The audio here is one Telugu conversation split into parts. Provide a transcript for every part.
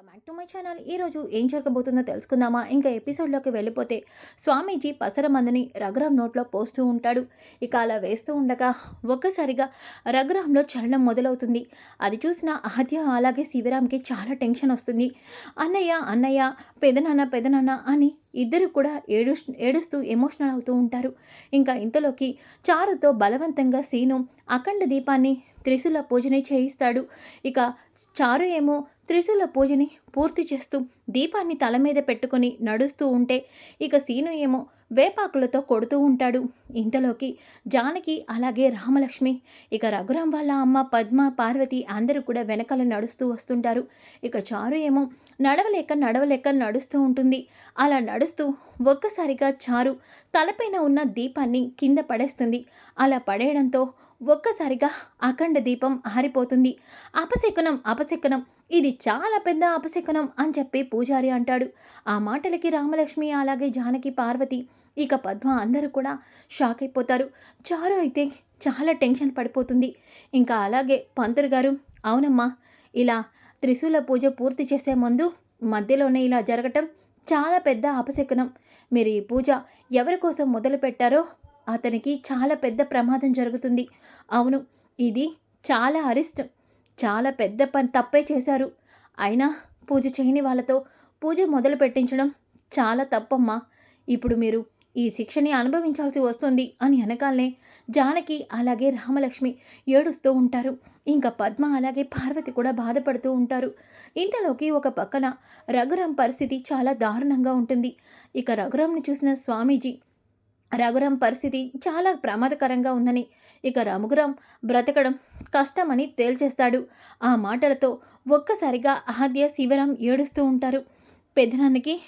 Welcome back to my channel ఈరోజు ఏం జరగబోతుందో తెలుసుకుందామా? ఇంకా ఎపిసోడ్లోకి వెళ్ళిపోతే స్వామీజీ పసర మందుని రఘురామ్ నోట్లో పోస్తూ ఉంటాడు. ఇక అలా వేస్తూ ఉండగా ఒక్కసారిగా రఘురామ్లో చలనం మొదలవుతుంది. అది చూసిన ఆద్య అలాగే శివరామ్కి చాలా టెన్షన్ వస్తుంది. అన్నయ్య అన్నయ్య పెదనాన్న పెదనాన్న అని ఇద్దరు కూడా ఏడు ఏడుస్తూ ఎమోషనల్ అవుతూ ఉంటారు. ఇంకా ఇంతలోకి చారుతో బలవంతంగా సీను అఖండ దీపాన్ని త్రిశూల పూజని చేయిస్తాడు. ఇక చారు ఏమో త్రిశూల పూజని పూర్తి చేస్తూ దీపాన్ని తల మీద పెట్టుకొని నడుస్తూ ఉంటే ఇక సీను ఏమో వేపాకులతో కొడుతూ ఉంటాడు. ఇంతలోకి జానకి అలాగే రామలక్ష్మి ఇక రఘురాం వాళ్ళ అమ్మ పద్మ పార్వతి అందరూ కూడా వెనకాల నడుస్తూ వస్తుంటారు. ఇక చారు ఏమో నడవలేక నడవలేక నడుస్తూ ఉంటుంది. అలా నడుస్తూ ఒక్కసారిగా చారు తలపైన ఉన్న దీపాన్ని కింద పడేస్తుంది. అలా పడేయడంతో ఒక్కసారిగా అఖండ దీపం ఆరిపోతుంది. అపశకునం అపశకునం ఇది చాలా పెద్ద అపశకునం అని చెప్పి పూజారి అంటాడు. ఆ మాటలకి రామలక్ష్మి అలాగే జానకి పార్వతి ఇక పద్మ అందరూ కూడా షాక్ అయిపోతారు. చారు అయితే చాలా టెన్షన్ పడిపోతుంది. ఇంకా అలాగే పంతులు గారు అవునమ్మా ఇలా త్రిశూల పూజ పూర్తి చేసే ముందు మధ్యలోనే ఇలా జరగటం చాలా పెద్ద అపశకునం. మీరు ఈ పూజ ఎవరి కోసం మొదలు పెట్టారో అతనికి చాలా పెద్ద ప్రమాదం జరుగుతుంది. అవును ఇది చాలా అరిష్టం చాలా పెద్ద పని తప్పే చేశారు. అయినా పూజ చేయని వాళ్ళతో పూజ మొదలు పెట్టించడం చాలా తప్పమ్మా. ఇప్పుడు మీరు ఈ శిక్షని అనుభవించాల్సి వస్తుంది అని అనగానే జానకి అలాగే రామలక్ష్మి ఏడుస్తూ ఉంటారు. ఇంకా పద్మ అలాగే పార్వతి కూడా బాధపడుతూ ఉంటారు. ఇంతలోకి ఒక పక్కన రఘురాం పరిస్థితి చాలా దారుణంగా ఉంటుంది. ఇక రఘురాంని చూసిన స్వామీజీ రఘురాం పరిస్థితి చాలా ప్రమాదకరంగా ఉందని. ఇక రఘురాం బ్రతకడం కష్టమని తేల్చేస్తాడు. ఆ మాటలతో ఒక్కసారిగా ఆద్య శివరాం ఏడుస్తూ ఉంటారు. పెదనాన్నకి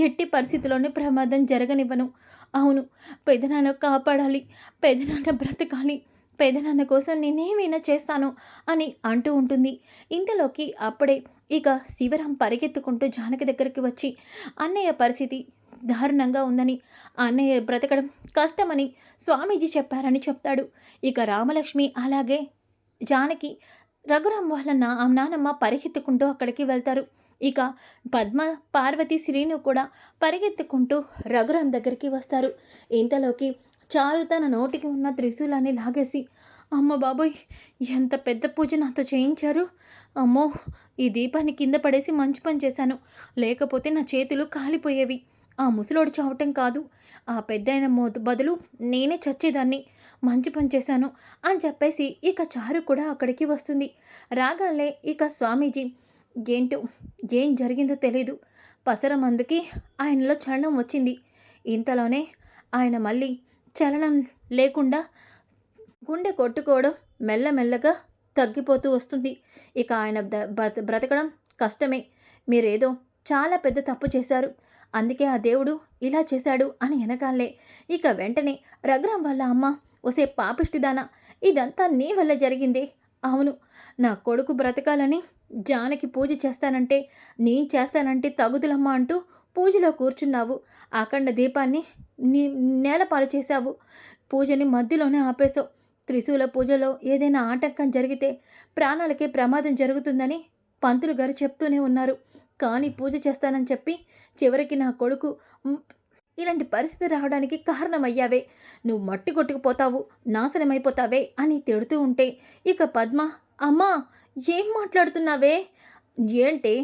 ఎట్టి పరిస్థితిలోనే ప్రమాదం జరగనివ్వను. అవును పెదనాన్న కాపాడాలి పెదనాన్న బ్రతకాలి పెదనాన్న కోసం నేనేమైనా చేస్తాను అని అంటూ ఉంటుంది. ఇంతలోకి అప్పుడే ఇక శివరాం పరిగెత్తుకుంటూ జానకి దగ్గరికి వచ్చి అన్నయ్య పరిస్థితి దారుణంగా ఉందని అన్నయ్య బ్రతకడం కష్టమని స్వామీజీ చెప్పారని చెప్తాడు. ఇక రామలక్ష్మి అలాగే జానకి రఘురాం వాళ్ళ నా నానమ్మ పరిగెత్తుకుంటూ అక్కడికి వెళ్తారు. ఇక పద్మ పార్వతి శ్రీను కూడా పరిగెత్తుకుంటూ రఘురాం దగ్గరికి వస్తారు. ఇంతలోకి చారు తన నోటికి ఉన్న త్రిశూలాన్ని లాగేసి అమ్మ బాబోయ్ ఎంత పెద్ద పూజ నాతో చేయించారు? అమ్మో ఈ దీపాన్ని కింద పడేసి మంచి పని చేశాను. లేకపోతే నా చేతులు కాలిపోయేవి. ఆ ముసలోడు చావటం కాదు. ఆ పెద్దయిన మోదు బదులు నేనే చచ్చేదాన్ని. మంచి పని చేశాను అని చెప్పేసి ఇక చారు కూడా అక్కడికి వస్తుంది. రాగాలే ఇక స్వామీజీ ఏంటో ఏం జరిగిందో తెలీదు. పసరమందుకి ఆయనలో చలనం వచ్చింది. ఇంతలోనే ఆయన మళ్ళీ చలనం లేకుండా గుండె కొట్టుకోవడం మెల్లమెల్లగా తగ్గిపోతూ వస్తుంది. ఇక ఆయన బ్రతకడం కష్టమే. మీరేదో చాలా పెద్ద తప్పు చేశారు. అందుకే ఆ దేవుడు ఇలా చేశాడు అని వెనకాలే ఇక వెంటనే రఘురాం వాళ్ళ అమ్మ ఒసే పాపిష్టిదానా ఇదంతా నీ వల్ల జరిగింది. అవును నా కొడుకు బ్రతకాలని జానకి పూజ చేస్తానంటే నేను చేస్తానంటే తగుదులమ్మ అంటూ పూజలో కూర్చున్నావు. అఖండ దీపాన్ని నీ నేలపాలు చేశావు. పూజని మధ్యలోనే ఆపేశావు. త్రిశూల పూజలో ఏదైనా ఆటంకం జరిగితే ప్రాణాలకే ప్రమాదం జరుగుతుందని పంతులు గారు చెప్తూనే ఉన్నారు. కానీ పూజ చేస్తానని చెప్పి చివరికి నా కొడుకు ఇలాంటి పరిస్థితి రావడానికి కారణమయ్యావే. నువ్వు మట్టి కొట్టుకుపోతావు నాశనమైపోతావే అని తిడుతూ ఉంటే ఇక పద్మ అమ్మా ఏం మాట్లాడుతున్నావే? ఏంటే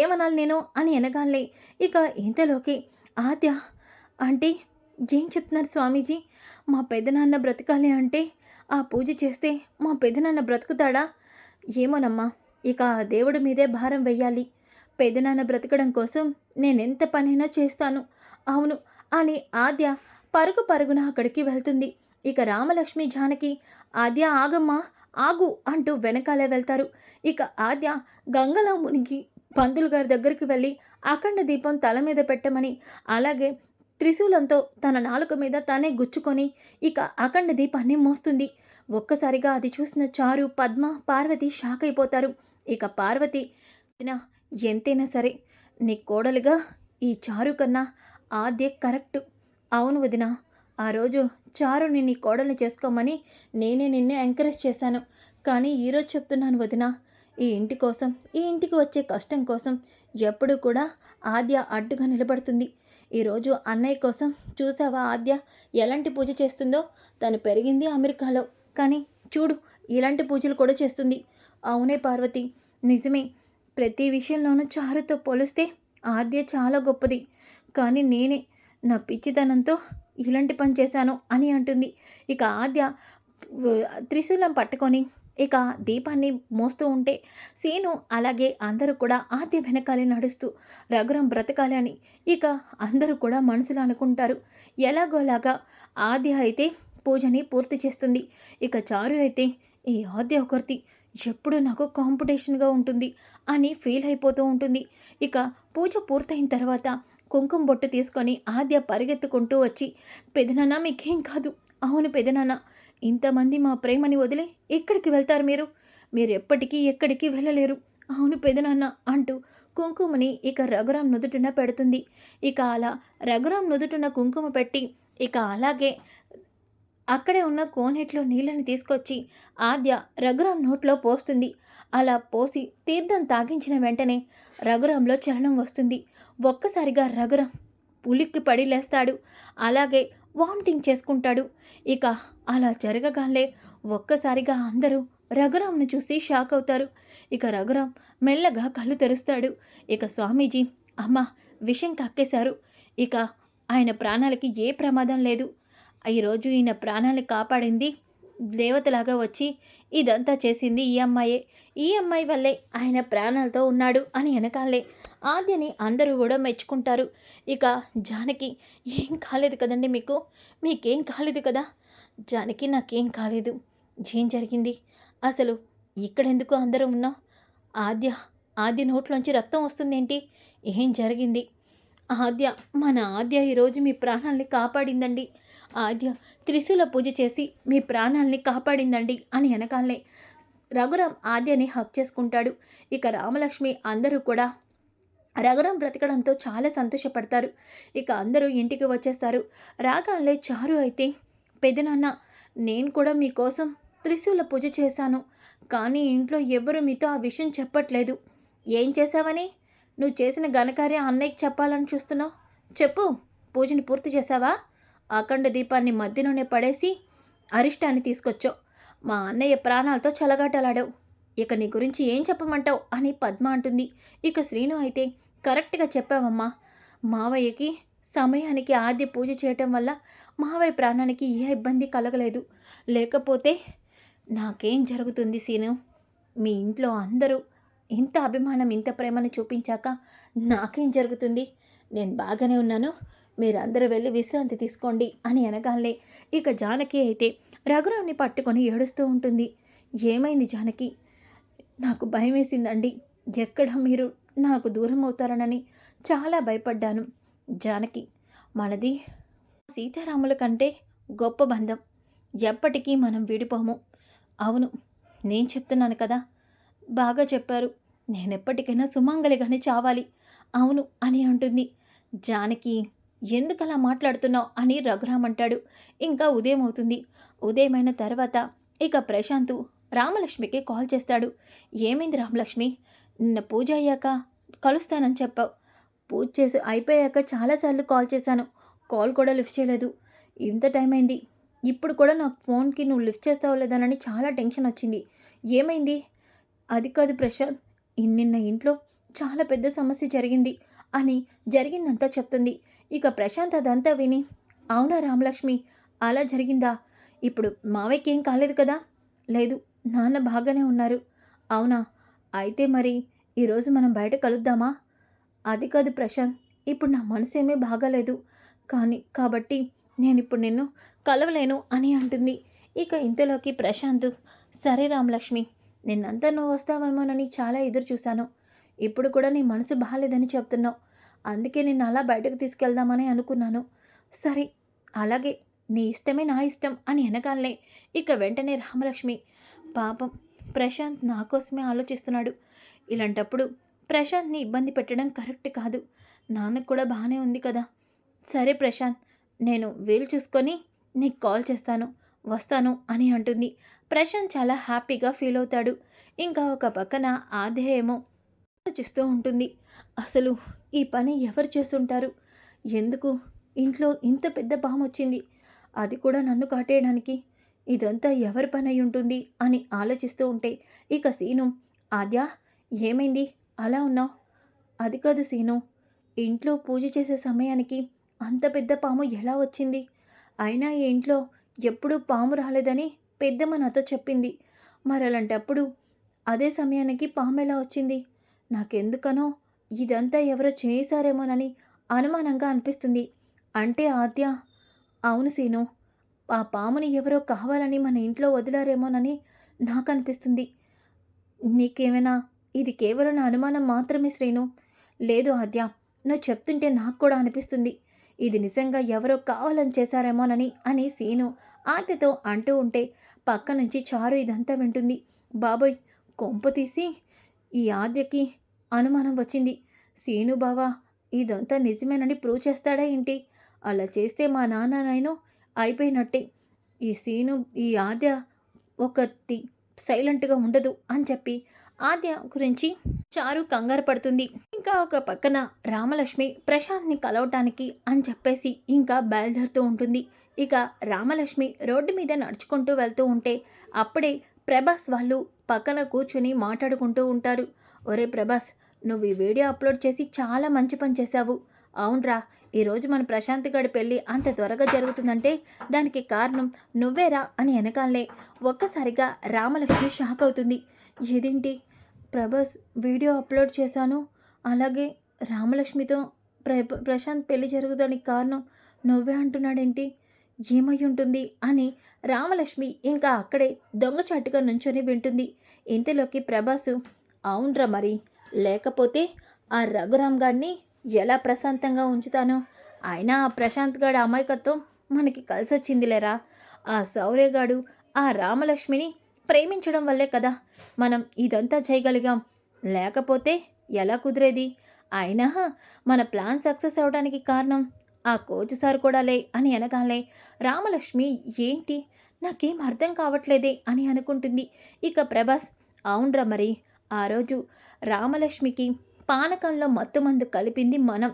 ఏమనాలి నేను అని అనగాలే ఇక ఇంతలోకి ఆద్య అంటే ఏం చెప్తున్నారు స్వామీజీ? మా పెదనాన్న బ్రతకాలి అంటే ఆ పూజ చేస్తే మా పెదనాన్న బ్రతుకుతాడా? ఏమోనమ్మా ఇక ఆ దేవుడి మీదే భారం వెయ్యాలి. పెదనాన్న బ్రతకడం కోసం నేనెంత పనైనా చేస్తాను. అవును అని ఆద్య పరుగు పరుగున అక్కడికి వెళ్తుంది. ఇక రామలక్ష్మి జానకి ఆద్య ఆగమ్మా ఆగు అంటూ వెనకాలే వెళ్తారు. ఇక ఆద్య గంగలో మునిగి పంతులు గారి దగ్గరికి వెళ్ళి అఖండ దీపం తల మీద పెట్టమని అలాగే త్రిశూలంతో తన నాలుక మీద తానే గుచ్చుకొని ఇక అఖండ దీపాన్ని మోస్తుంది. ఒక్కసారిగా అది చూసిన చారు పద్మ పార్వతి షాక్ అయిపోతారు. ఇక పార్వతి ఎంతైనా సరే నీ కోడలుగా ఈ చారు కన్నా ఆద్య కరెక్ట్. అవును వదిన ఆ రోజు చారుని నీ కోడల్ని చేసుకోమని నేనే నిన్నే ఎంకరేజ్ చేశాను. కానీ ఈరోజు చెప్తున్నాను వదిన ఈ ఇంటి కోసం ఈ ఇంటికి వచ్చే కష్టం కోసం ఎప్పుడూ కూడా ఆద్య అడ్డుగా నిలబడుతుంది. ఈరోజు అన్నయ్య కోసం చూసావా ఆద్య? ఎలాంటి పూజ చేస్తుందో? తను పెరిగింది అమెరికాలో. కానీ చూడు ఇలాంటి పూజలు కూడా చేస్తుంది. అవునే పార్వతి. నిజమే ప్రతి విషయంలోనూ చారుతో పోలిస్తే ఆద్య చాలా గొప్పది. కానీ నేనే నా పిచ్చితనంతో ఇలాంటి పని చేశాను అని అంటుంది. ఇక ఆద్య త్రిశూలం పట్టుకొని ఇక దీపాన్ని మోస్తూ ఉంటే సీను అలాగే అందరూ కూడా ఆద్య వెనకాలే నడుస్తూ రఘురం బ్రతకాలి అని ఇక అందరూ కూడా మనసులో అనుకుంటారు. ఎలాగోలాగా ఆద్య అయితే పూజని పూర్తి చేస్తుంది. ఇక చారు అయితే ఈ ఆద్య ఒకరిది ఎప్పుడు నాకు కాంపిటీషన్గా ఉంటుంది అని ఫీల్ అయిపోతూ ఉంటుంది. ఇక పూజ పూర్తయిన తర్వాత కుంకుమ బొట్టు తీసుకొని ఆద్య పరిగెత్తుకుంటూ వచ్చి పెదనాన్న మీకేం కాదు. అవును పెదనాన్న ఇంతమంది మా ప్రేమని వదిలి ఎక్కడికి వెళ్తారు మీరు? మీరు ఎప్పటికీ ఎక్కడికి వెళ్ళలేరు. అవును పెదనాన్న అంటూ కుంకుమని ఇక రఘురాం నుదుటిన పెడుతుంది. ఇక అలా రఘురాం నుదుటిన కుంకుమ పెట్టి ఇక అలాగే అక్కడే ఉన్న కోనేట్లో నీళ్ళని తీసుకొచ్చి ఆద్య రఘురాం నోట్లో పోస్తుంది. అలా పోసి తీర్థం తాగించిన వెంటనే రఘురాంలో చలనం వస్తుంది. ఒక్కసారిగా రఘురాం పులిక్కి పడి లేస్తాడు. అలాగే వామిటింగ్ చేసుకుంటాడు. ఇక అలా జరగగానే ఒక్కసారిగా అందరూ రఘురామ్ను చూసి షాక్ అవుతారు. ఇక రఘురామ్ మెల్లగా కళ్ళు తెరుస్తాడు. ఇక స్వామీజీ అమ్మ విషం కక్కేశారు. ఇక ఆయన ప్రాణాలకి ఏ ప్రమాదం లేదు. ఈరోజు ఈయన ప్రాణాన్ని కాపాడింది దేవతలాగా వచ్చి ఇదంతా చేసింది ఈ అమ్మాయే. ఈ అమ్మాయి వల్లే ఆయన ప్రాణాలతో ఉన్నాడు అని వెనకాలే. ఆద్యని అందరూ కూడా మెచ్చుకుంటారు. ఇక జానకి ఏం కాలేదు కదండి మీకు? మీకేం కాలేదు కదా? జానకి నాకేం కాలేదు. ఏం జరిగింది? అసలు ఇక్కడెందుకు అందరూ ఉన్నాం ఆద్య ఆద్య నోట్లోంచి రక్తం వస్తుందేంటి? ఏం జరిగింది? ఆద్య మన ఆద్య ఈరోజు మీ ప్రాణాల్ని కాపాడిందండి. ఆద్య త్రిశూల పూజ చేసి మీ ప్రాణాల్ని కాపాడిందండి అని వెనకాలనే రఘురాం ఆద్యని హక్ చేసుకుంటాడు. ఇక రామలక్ష్మి అందరూ కూడా రఘురాం బ్రతకడంతో చాలా సంతోషపడతారు. ఇక అందరూ ఇంటికి వచ్చేస్తారు. రాగాలే చారు అయితే పెదనాన్న నేను కూడా మీకోసం త్రిశూల పూజ చేశాను. కానీ ఇంట్లో ఎవరు మీతో ఆ విషయం చెప్పట్లేదు. ఏం చేశావని? నువ్వు చేసిన ఘనకార్యం అన్నయ్యకి చెప్పాలని చూస్తున్నావు. చెప్పు పూజని పూర్తి చేశావా? అఖండ దీపాన్ని మధ్యలోనే పడేసి అరిష్టాన్ని తీసుకొచ్చావు. మా అన్నయ్య ప్రాణాలతో చలగాటలాడావు. ఇక నీ గురించి ఏం చెప్పమంటావు అని పద్మ అంటుంది. ఇక శ్రీను అయితే కరెక్ట్గా చెప్పావమ్మా. మావయ్యకి సమయానికి ఆద్య పూజ చేయటం వల్ల మావయ్య ప్రాణానికి ఏ ఇబ్బంది కలగలేదు. లేకపోతే నాకేం జరుగుతుంది సీను మీ ఇంట్లో అందరూ ఇంత అభిమానం ఇంత ప్రేమను చూపించాక నాకేం జరుగుతుంది? నేను బాగానే ఉన్నాను. మీరందరూ వెళ్ళి విశ్రాంతి తీసుకోండి అని అనగానే ఇక జానకి అయితే రఘురామ్ని పట్టుకొని ఏడుస్తూ ఉంటుంది. ఏమైంది జానకి? నాకు భయం వేసిందండి ఎక్కడ మీరు నాకు దూరం అవుతారనని చాలా భయపడ్డాను. జానకి మనది సీతారాముల కంటే గొప్ప బంధం. ఎప్పటికీ మనం విడిపోము. అవును నేను చెప్తున్నాను కదా. బాగా చెప్పారు. నేనెప్పటికైనా సుమంగలిగానే చావాలి. అవును అని అంటుంది. జానకి ఎందుకు అలా మాట్లాడుతున్నావు అని రఘురామ్ అంటాడు. ఇంకా ఉదయం అవుతుంది. ఉదయమైన తర్వాత ఇక ప్రశాంత్ రామలక్ష్మికి కాల్ చేస్తాడు. ఏమైంది రామలక్ష్మి? నిన్న పూజ అయ్యాక కలుస్తానని చెప్పావు. పూజ చేసి అయిపోయాక చాలాసార్లు కాల్ చేశాను. కాల్ కూడా లిఫ్ట్ చేయలేదు. ఇంత టైం అయింది. ఇప్పుడు కూడా నా ఫోన్కి నువ్వు లిఫ్ట్ చేస్తావు లేదనని చాలా టెన్షన్ వచ్చింది. ఏమైంది? అది కాదు ప్రశాంత్ నిన్న ఇంట్లో చాలా పెద్ద సమస్య జరిగింది అని జరిగిందంతా చెప్తుంది. ఇక ప్రశాంత్ అదంతా విని అవునా రామలక్ష్మి అలా జరిగిందా? ఇప్పుడు మావయ్యకి ఏం కాలేదు కదా? లేదు నాన్న బాగానే ఉన్నారు. అవునా? అయితే మరి ఈరోజు మనం బయట కలుద్దామా? అది కాదు ప్రశాంత్ ఇప్పుడు నా మనసు ఏమీ బాగాలేదు. కానీ కాబట్టి నేను ఇప్పుడు నిన్ను కలవలేను అని అంటుంది. ఇక ఇంతలోకి ప్రశాంత్ సరే రామలక్ష్మి నిన్నంతా నువ్వు వస్తావేమోనని చాలా ఎదురు చూశాను. ఇప్పుడు కూడా నీ మనసు బాగాలేదని చెప్తున్నావు. అందుకే నిన్ను అలా బయటకు తీసుకెళ్దామని అనుకున్నాను. సరే అలాగే నీ ఇష్టమే నా ఇష్టం అని వెనకాలనే ఇక వెంటనే రామలక్ష్మి పాపం ప్రశాంత్ నా కోసమే ఆలోచిస్తున్నాడు. ఇలాంటప్పుడు ప్రశాంత్ని ఇబ్బంది పెట్టడం కరెక్ట్ కాదు. నాన్నకు కూడా బాగానే ఉంది కదా. సరే ప్రశాంత్ నేను వీలు చూసుకొని నీకు కాల్ చేస్తాను వస్తాను అని అంటుంది. ప్రశాంత్ చాలా హ్యాపీగా ఫీల్ అవుతాడు. ఇంకా ఒక పక్కన ఆద్య ఏమో ఆలోచిస్తూ ఉంటుంది. అసలు ఈ పని ఎవరు చేస్తుంటారు? ఎందుకు? ఇంట్లో ఇంత పెద్ద పాము వచ్చింది. అది కూడా నన్ను కాటేయడానికి. ఇదంతా ఎవరి పని అయి ఉంటుంది అని ఆలోచిస్తూ ఉంటే ఇక సీను ఆద్య ఏమైంది? అలా ఉన్నావు? అది కాదు సీను ఇంట్లో పూజ చేసే సమయానికి అంత పెద్ద పాము ఎలా వచ్చింది? అయినా ఈ ఇంట్లో ఎప్పుడూ పాము రాలేదని పెద్దమ్మ నాతో చెప్పింది. మరి అలాంటప్పుడు అదే సమయానికి పాము ఎలా వచ్చింది? నాకెందుకనో ఇదంతా ఎవరో చేశారేమోనని అనుమానంగా అనిపిస్తుంది. అంటే ఆద్య. అవును సీను. ఆ పాముని ఎవరో కావాలని మన ఇంట్లో వదిలారేమోనని నాకు అనిపిస్తుంది నీకేమైనా ఇది కేవలం నా అనుమానం మాత్రమే శ్రీను. లేదు ఆద్య. నువ్వు చెప్తుంటే నాకు కూడా అనిపిస్తుంది. ఇది నిజంగా ఎవరో కావాలని చేశారేమోనని అని సీను ఆద్యతో అంటూ ఉంటే పక్క నుంచి చారు ఇదంతా వింటుంది. బాబోయ్ కొంప తీసి ఈ ఆద్యకి అనుమానం వచ్చింది. సీను బావా ఇదంతా నిజమేనని ప్రూవ్ చేస్తాడా ఏంటి? అలా చేస్తే మా నాన్న నేను అయిపోయినట్టే. ఈ సీను ఈ ఆద్య ఒకటి సైలెంట్గా ఉండదు అని చెప్పి ఆద్య గురించి చారు కంగారు పడుతుంది. ఇంకా ఒక పక్కన రామలక్ష్మి ప్రశాంత్ని కలవటానికి అని చెప్పేసి ఇంకా బయలుదేరుతూ ఉంటుంది. ఇక రామలక్ష్మి రోడ్డు మీద నడుచుకుంటూ వెళ్తూ ఉంటే అప్పుడే ప్రభాస్ వాళ్ళు పక్కన కూర్చుని మాట్లాడుకుంటూ ఉంటారు. ఒరే ప్రభాస్ నువ్వు ఈ వీడియో అప్లోడ్ చేసి చాలా మంచి పని చేశావు. అవునరా ఈరోజు మన ప్రశాంత్ గడి పెళ్ళి అంత త్వరగా జరుగుతుందంటే దానికి కారణం నువ్వేరా అని వెనకాలనే ఒక్కసారిగా రామలక్ష్మి షాక్ అవుతుంది. ఏదేంటి ప్రభాస్ వీడియో అప్లోడ్ చేశాను. అలాగే రామలక్ష్మితో ప్ర ప్రశాంత్ పెళ్ళి జరుగుదానికి కారణం నువ్వే అంటున్నాడేంటి? ఏమై ఉంటుంది? అని రామలక్ష్మి ఇంకా అక్కడే దొంగచాటుగా నుంచొని వింటుంది. ఇంతలోకి ప్రభాసు అవునరా మరి లేకపోతే ఆ రఘురామ్ గారిని ఎలా ప్రశాంతంగా ఉంచుతాను? అయినా ఆ ప్రశాంత్ గాడి అమాయకత్వం మనకి కలిసి వచ్చిందిలేరా ఆ సౌర్యగాడు ఆ రామలక్ష్మిని ప్రేమించడం వల్లే కదా మనం ఇదంతా చేయగలిగాం. లేకపోతే ఎలా కుదిరేది? అయినా మన ప్లాన్ సక్సెస్ అవడానికి కారణం ఆ కోచ్ సార్ కూడా లే అని అనగాలే రామలక్ష్మి ఏంటి? నాకేం అర్థం కావట్లేదే అని అనుకుంటుంది. ఇక ప్రభాస్ అవునరా మరి ఆ రోజు రామలక్ష్మికి పానకంలో మత్తుమందు కలిపింది మనం.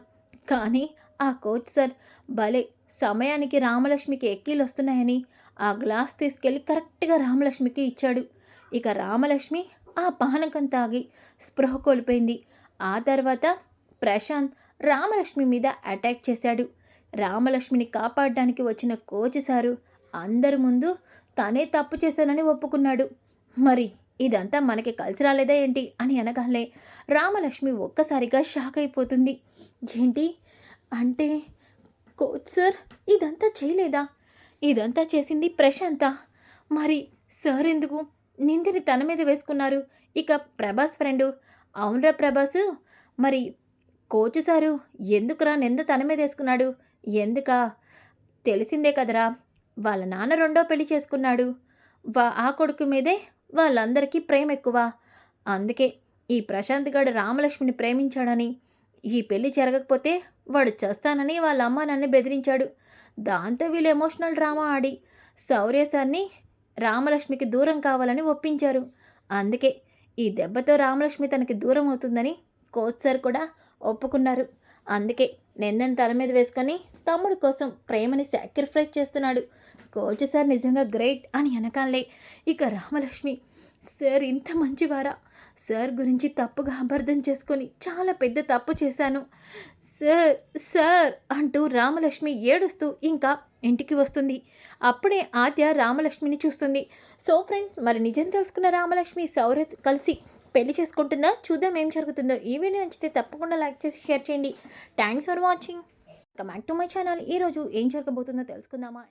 కానీ ఆ కోచ్ సార్ భలే సమయానికి రామలక్ష్మికి ఎక్కీలు వస్తున్నాయని ఆ గ్లాస్ తీసుకెళ్ళి కరెక్ట్గా రామలక్ష్మికి ఇచ్చాడు. ఇక రామలక్ష్మి ఆ పానకం తాగి స్పృహ కోల్పోయింది. ఆ తర్వాత ప్రశాంత్ రామలక్ష్మి మీద అటాక్ చేశాడు. రామలక్ష్మిని కాపాడడానికి వచ్చిన కోచ్ సారు అందరి ముందు తనే తప్పు చేశానని ఒప్పుకున్నాడు. మరి ఇదంతా మనకి కలిసి రాలేదా ఏంటి అని అనగానే రామలక్ష్మి ఒక్కసారిగా షాక్ అయిపోతుంది. ఏంటి? అంటే కోచ్ సార్ ఇదంతా చేయలేదా? ఇదంతా చేసింది ప్రశాంత. మరి సార్ ఎందుకు నిందిని తన మీద వేసుకున్నారు? ఇక ప్రభాస్ ఫ్రెండు. అవునరా ప్రభాస్. మరి కోచ్ సారు ఎందుకురా నింద తన మీద వేసుకున్నాడు? ఎందుకా? తెలిసిందే కదరా. వాళ్ళ నాన్న రెండో పెళ్ళి చేసుకున్నాడు. వా ఆ కొడుకు మీదే వాళ్ళందరికీ ప్రేమ ఎక్కువ. అందుకే ఈ ప్రశాంత్ గడు రామలక్ష్మిని ప్రేమించాడని ఈ పెళ్ళి జరగకపోతే వాడు చేస్తానని వాళ్ళ అమ్మ నన్ను బెదిరించాడు. దాంతో వీళ్ళు ఎమోషనల్ డ్రామా ఆడి శౌర్య సార్ని రామలక్ష్మికి దూరం కావాలని ఒప్పించారు. అందుకే ఈ దెబ్బతో రామలక్ష్మి తనకి దూరం అవుతుందని కోచ్ సార్ కూడా ఒప్పుకున్నారు. అందుకే నిందని తల మీద వేసుకొని తమ్ముడు కోసం ప్రేమని సాక్రిఫైస్ చేస్తున్నాడు. కోచ్ సార్ నిజంగా గ్రేట్ అని వెనకాలే ఇక రామలక్ష్మి సార్ ఇంత మంచివారా? సార్ గురించి తప్పుగా అపార్థం చేసుకొని చాలా పెద్ద తప్పు చేశాను. సార్ సార్ అంటూ రామలక్ష్మి ఏడుస్తూ ఇంకా ఇంటికి వస్తుంది. అప్పుడే ఆద్య రామలక్ష్మిని చూస్తుంది. సో ఫ్రెండ్స్ మరి నిజం తెలుసుకున్న రామలక్ష్మి సౌరత్ కలిసి పెళ్ళి చేసుకుంటుందా? చూద్దాం ఏం జరుగుతుందో. ఈ వీడియో నచ్చితే తప్పకుండా లైక్ చేసి షేర్ చేయండి. Thanks for watching back to my channel ఈరోజు ఏం జరగబోతుందో తెలుసుకుందామా?